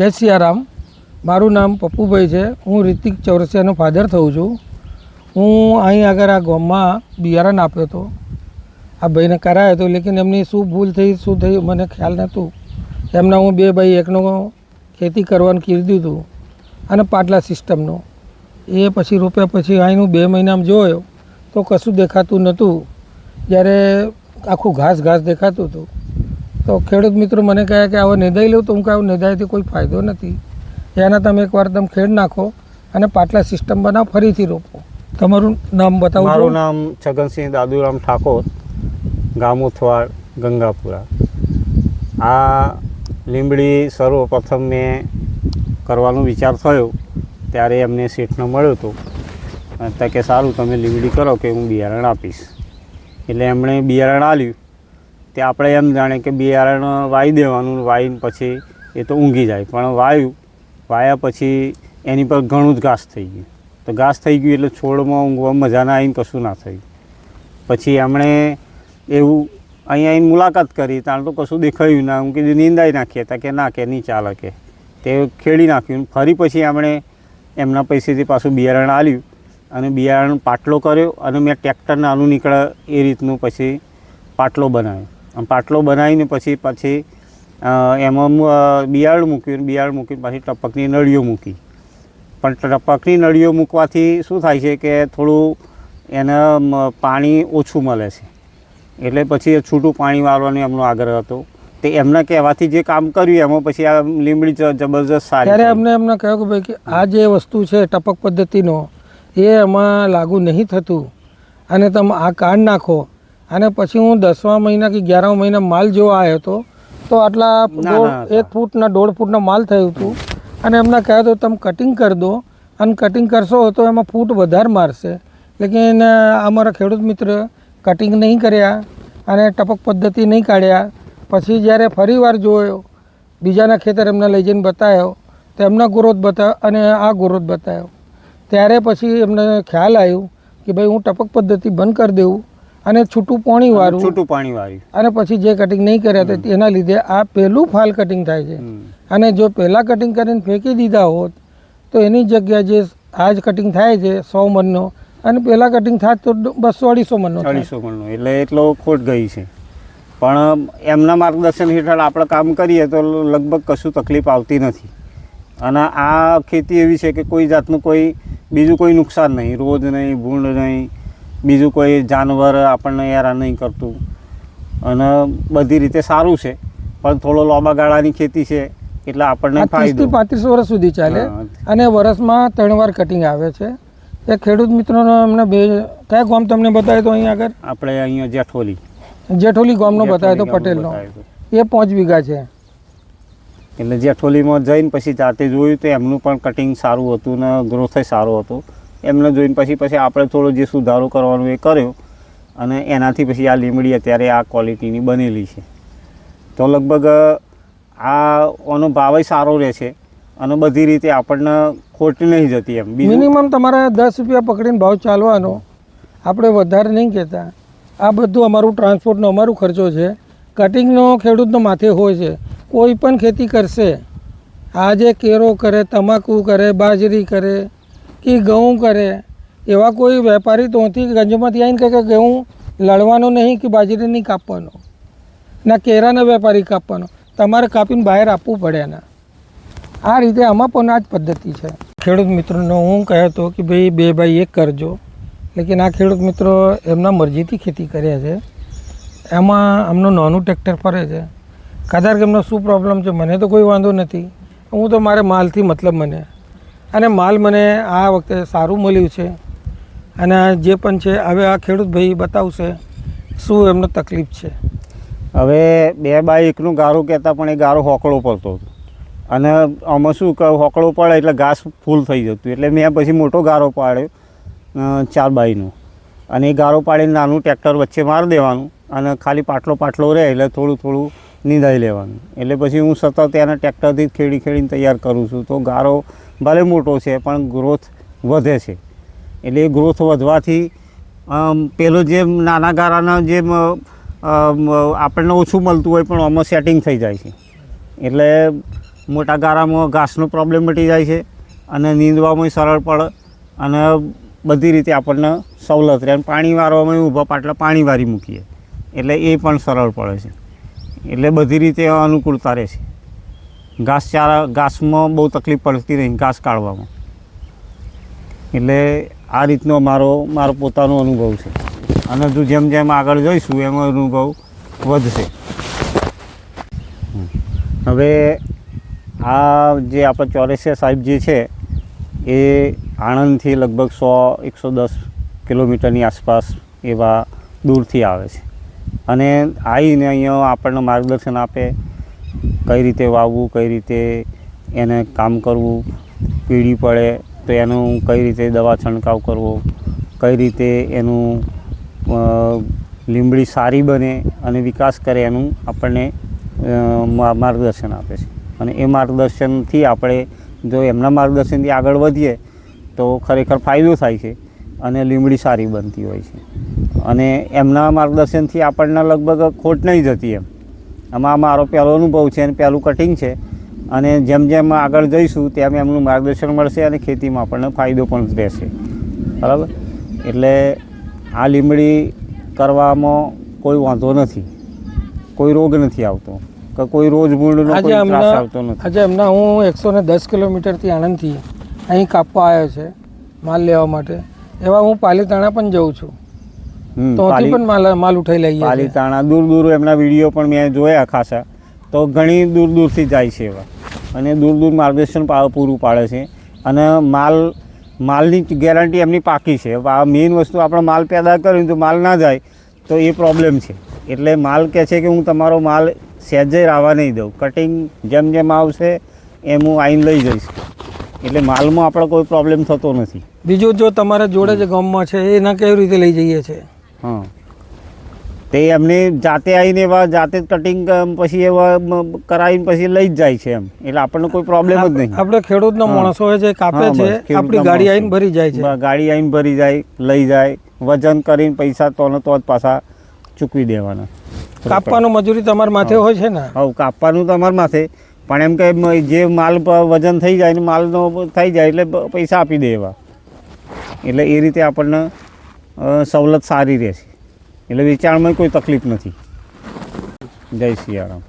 જય સિયારામ. મારું નામ પપ્પુભાઈ છે. હું રિતિક ચૌરસિયાનો ફાધર થઉં છું. હું અહીં આગળ આ ગામમાં બિયારણ આપ્યો હતો. આ ભાઈને કરાયો હતો, લેકિન એમની શું ભૂલ થઈ, શું થયું મને ખ્યાલ નહોતું. એમના હું બે ભાઈ એકનો ખેતી કરવાનું કીધું હતું અને પાટલા સિસ્ટમનો. એ પછી રોપ્યા પછી અહીંનું બે મહિનામાં જોયો તો કશું દેખાતું નહોતું. જ્યારે આખું ઘાસ ઘાસ દેખાતું હતું. તો ખેડૂત મિત્રો મને કહે કે હવે નિદાઈ લઉં તો હું કહું નિદાયથી કોઈ ફાયદો નથી. એના તમે એકવાર તમે ખેડ નાખો અને પાટલા સિસ્ટમ બનાવ ફરીથી રોપો. તમારું નામ બતાવો મારું નામ છગનસિંહ દાદુરામ ઠાકોર ગામોથવાડ ગંગાપુરા. આ લીંબડી સર્વપ્રથમ મેં કરવાનો વિચાર થયો ત્યારે એમને શેઠનો મળ્યો હતો તો કે સારું તમે લીંબડી કરો કે હું બિયારણ આપીશ. એટલે એમણે બિયારણ આલ્યું. તે આપણે એમ જાણે કે બિયારણ વાવી દેવાનું વાવીને પછી એ તો ઊંઘી જાય. પણ વાયું વાયા પછી એની પર ઘણું જ ઘાસ થઈ ગયું. તો ઘાસ થઈ ગયું એટલે છોડમાં ઊંઘવા મજા ના આવીને કશું ના થયું. પછી એમણે એવું અહીંયા આવીને મુલાકાત કરી. તાણ તો કશું દેખાયું ના. હું કીધું, નિંદાઈ નાખીએ. તા કે, ના કે, નહીં ચાલે કે. તે ખેડી નાખ્યું. ફરી પછી એમણે એમના પૈસેથી પાછું બિયારણ આલ્યું અને બિયારણ પાટલો કર્યો અને મેં ટ્રેક્ટર નાનું નીકળે એ રીતનું પછી પાટલો બનાવ્યો. પાટલો બનાવીને પછી પછી એમાં બિયાળ બિયારણ મૂક્યું બિયારણ મૂકીને પાછી ટપકની નળીઓ મૂકી. પણ ટપકની નળીઓ મૂકવાથી શું થાય છે કે થોડું એને પાણી ઓછું મળે છે. એટલે પછી એ છૂટું પાણી વાળવાનો એમનો આગ્રહ હતો. તે એમના કહેવાથી જે કામ કર્યું એમાં પછી આ લીંબડી જ- જબરજસ્ત સારી ત્યારે એમને અમને એમને કહ્યું કે ભાઈ કે આ જે વસ્તુ છે ટપક પદ્ધતિનો એ એમાં લાગુ નહીં થતું. અને તમે આ કાઢ નાખો અને પછી હું દસમા મહિના કે અગિયારમા મહિના માલ જોવા આવ્યો હતો તો આટલા. એક ફૂટના દોઢ ફૂટના માલ થયું હતું. અને એમને કહ્યું તો તમે કટિંગ કરી દો. અને કટિંગ કરશો તો એમાં ફૂટ વધારે મારશે. લેકિન અમારા ખેડૂત મિત્ર કટિંગ નહીં કર્યા અને ટપક પદ્ધતિ નહીં કાઢ્યા. પછી જ્યારે ફરીવાર જોયો બીજાના ખેતર એમને લઈ જઈને બતાવ્યો તો એમના ગ્રોથ બતાવ્યો અને આ ગ્રોથ બતાવ્યો. ત્યારે પછી એમને ખ્યાલ આવ્યું કે ભાઈ હું ટપક પદ્ધતિ બંધ કરી દેવું. અને છૂટું પાણી વાળું છૂટું પાણી વાળ્યું. અને પછી જે કટિંગ નહીં કર્યા તો એના લીધે આ પહેલું ફાલ કટિંગ થાય છે. અને જો પહેલાં કટિંગ કરીને ફેંકી દીધા હોત તો એની જગ્યા જે આ જ કટિંગ થાય છે સો મનનો અને પહેલાં કટિંગ થાય તો બસો અઢીસો મનનો અઢીસો મનનો એટલે એટલો ખોટ ગઈ છે. પણ એમના માર્ગદર્શન હેઠળ આપણે કામ કરીએ તો લગભગ કશું તકલીફ આવતી નથી. અને આ ખેતી એવી છે કે કોઈ જાતનું કોઈ બીજું કોઈ નુકસાન નહીં. રોજ નહીં ભૂંડ નહીં બીજું કોઈ જાનવર આપણને હેરાન નહીં કરતું. અને બધી રીતે સારું છે. પણ થોડો લાંબા ગાળાની ખેતી છે એટલે આપણને ફાયદો. પાંત્રીસ વર્ષ સુધી ચાલે. અને વર્ષમાં ત્રણ વાર કટિંગ આવે છે. એ ખેડૂત મિત્રોનો અમને બે કયા ગામ તમને બતાવ્યો તો અહીં આગળ? આપણે અહીંયા જેઠોલી. જેઠોલી ગામનો બતાવ્યો તો પટેલનો. એ પાંચ વીઘા છે. એટલે જેઠોલીમાં જઈને પછી જાતે જોયું તો એમનું પણ કટિંગ સારું હતું ને ગ્રોથ સારો હતો. એમને જોઈને પછી પછી આપણે થોડો જે સુધારો કરવાનો એ કર્યો અને એનાથી પછી આ લીમડી અત્યારે આ ક્વોલિટીની બનેલી છે. તો લગભગ આ ઓનો ભાવ સારો રહે છે અને બધી રીતે આપણને ખોટ નહીં જતી એમ. મિનિમમ તમારે દસ રૂપિયા પકડીને ભાવ ચાલવાનો. આપણે વધારે નહીં કહેતા. આ બધું અમારું ટ્રાન્સપોર્ટનો અમારું ખર્ચો છે. કટિંગનો ખેડૂતનો માથે હોય છે. કોઈ પણ ખેતી કરશે. આજે કેરો કરે, તમાકુ કરે, બાજરી કરે કે ઘઉં કરે, એવા કોઈ વેપારી તોથી ગંજમાંથી આવીને કહે કે ઘઉં લડવાનો નહીં કે બાજરી નહીં કાપવાનો? ના, કેરાના વેપારી કાપવાનો. તમારે કાપીને બહાર આપવું પડે એના. આ રીતે આમાં પણ આ જ પદ્ધતિ છે. ખેડૂત મિત્રોનો હું કહ્યો હતો કે ભાઈ બે ભાઈ એક કરજો. લેકિન આ ખેડૂત મિત્રો એમના મરજીથી ખેતી કરે છે. એમાં આમનું નાનું ટ્રેક્ટર ફરે છે. કદાચ એમનો શું પ્રોબ્લેમ છે, મને તો કોઈ વાંધો નથી. હું તો મારે માલથી મતલબ મને. અને માલ મને આ વખતે સારું મળ્યું છે. અને જે પણ છે, હવે આ ખેડૂત ભાઈ બતાવશે શું એમનો તકલીફ છે. હવે બે બાય એકનું ગારું કહેતા પણ એ ગારો હોકળો પડતો હતો. અને આમાં શું કે હોકળો પડે એટલે ઘાસ ફૂલ થઈ જતું. એટલે મેં પછી મોટો ગારો પાડ્યો ચાર બાયનો. અને એ ગારો પાડીને નાનું ટ્રેક્ટર વચ્ચે મારી દેવાનું અને ખાલી પાટલો પાટલો રહે એટલે થોડું થોડું નીંદાઈ લેવાનું. એટલે પછી હું સતત એના ટ્રેક્ટરથી જ ખેડી ખેડીને તૈયાર કરું છું. તો ગારો ભલે મોટો છે, પણ ગ્રોથ વધે છે. એટલે એ ગ્રોથ વધવાથી પેલો જે નાના ગારાના જે આપણને ઓછું મળતું હોય, પણ આમાં સેટિંગ થઈ જાય છે. એટલે મોટા ગારામાં ઘાસનો પ્રોબ્લેમ મટી જાય છે અને નીંદવામાં સરળ પડે અને બધી રીતે આપણને સવલત રહે. અને પાણી વારવામાં ઊભા પાટલા પાણી વારી મૂકીએ. એટલે એ પણ સરળ પડે છે. એટલે બધી રીતે અનુકૂળતા રહે છે. ઘાસચારા ઘાસમાં બહુ તકલીફ પડતી નહીં, ઘાસ કાઢવામાં. એટલે આ રીતનો મારો મારો પોતાનો અનુભવ છે. અને હજુ જેમ જેમ આગળ જઈશું, એમ અનુભવ વધશે. હવે આ જે આપણે ચોરેસિયા સાહેબ જે છે, એ આણંદથી લગભગ સો, એકસો દસ કિલોમીટરની આસપાસ એવા દૂરથી આવે છે. અને આવીને અહીંયા આપણને માર્ગદર્શન આપે કઈ રીતે વાવવું, કઈ રીતે એને કામ કરવું, પીળી પડે તો એનું કઈ રીતે દવા છંટકાવ કરવો, કઈ રીતે એનું લીંબડી સારી બને અને વિકાસ કરે એનું આપણને માર્ગદર્શન આપે છે. અને એ માર્ગદર્શનથી આપણે જો એમના માર્ગદર્શનથી આગળ વધીએ તો ખરેખર ફાયદો થાય છે અને લીંબડી સારી બનતી હોય છે. અને એમના માર્ગદર્શનથી આપણને લગભગ ખોટ નહીં જતી એમ. આમાં મારો પહેલો અનુભવ છે અને પહેલું કટિંગ છે. અને જેમ જેમ આગળ જઈશું તેમ એમનું માર્ગદર્શન મળશે અને ખેતીમાં આપણને ફાયદો પણ રહેશે. બરાબર? એટલે આ લીમડી કરવામાં કોઈ વાંધો નથી. કોઈ રોગ નથી આવતો. કે કોઈ રોજ મૂળનો આજે હમણાં આવતો નથી. આજે હમણાં હું એકસો ને દસ કિલોમીટરથી આણંદથી અહીં કાપવા આવ્યો છે માલ લેવા માટે. એવા હું પાલીતાણા પણ જઉં છું. હમ, તો પાલી- પણ માલ માલ ઉઠાઈ લઈએ છીએ પાલીતાણા દૂર દૂર એમના વીડિયો પણ મેં જોયા ખાસા. તો ઘણી દૂર દૂરથી જાય છે એવા. અને દૂર દૂર માર્ગદર્શન પૂરું પાડે છે. અને માલ માલની ગેરંટી એમની પાકી છે. આ મેઇન વસ્તુ આપણે માલ પેદા કર્યું તો માલ ના જાય તો એ પ્રોબ્લેમ છે. એટલે માલ કહે છે કે હું તમારો માલ સહેજે આવવા નહીં દઉં. કટિંગ જેમ જેમ આવશે એમ હું આવીને લઈ જઈશ. એટલે માલમાં આપણે કોઈ પ્રોબ્લેમ થતો નથી. બીજું જો તમારા જોડે જે ગામમાં છે એના કેવી રીતે લઈ જઈએ છે? હા. તે એમને જાતે આવીને એવા જાતે જ કટિંગ પછી એવા કરાવીને પછી લઈ જ જાય છે એમ. એટલે આપણને કોઈ પ્રોબ્લેમ જ નહીં. આપણે ખેડૂતનો. માણસો હોય જે કાપે છે આપણી ગાડી આવીને ભરી જાય છે. ગાડી આવીને ભરી જાય લઈ જાય વજન કરીને પૈસા તો તો જ પાછા ચૂકવી દેવાના. કાપવાનું મજૂરી તમારા માથે હોય છે ને? હવે કાપવાનું તમારા માથે. પણ એમ કે જે માલ વજન થઈ જાય ને માલનો થઈ જાય એટલે પૈસા આપી દે એવા. એટલે એ રીતે આપણને સવલત સારી રહેશે. એટલે વેચાણમાં કોઈ તકલીફ નથી. જય સિયારામ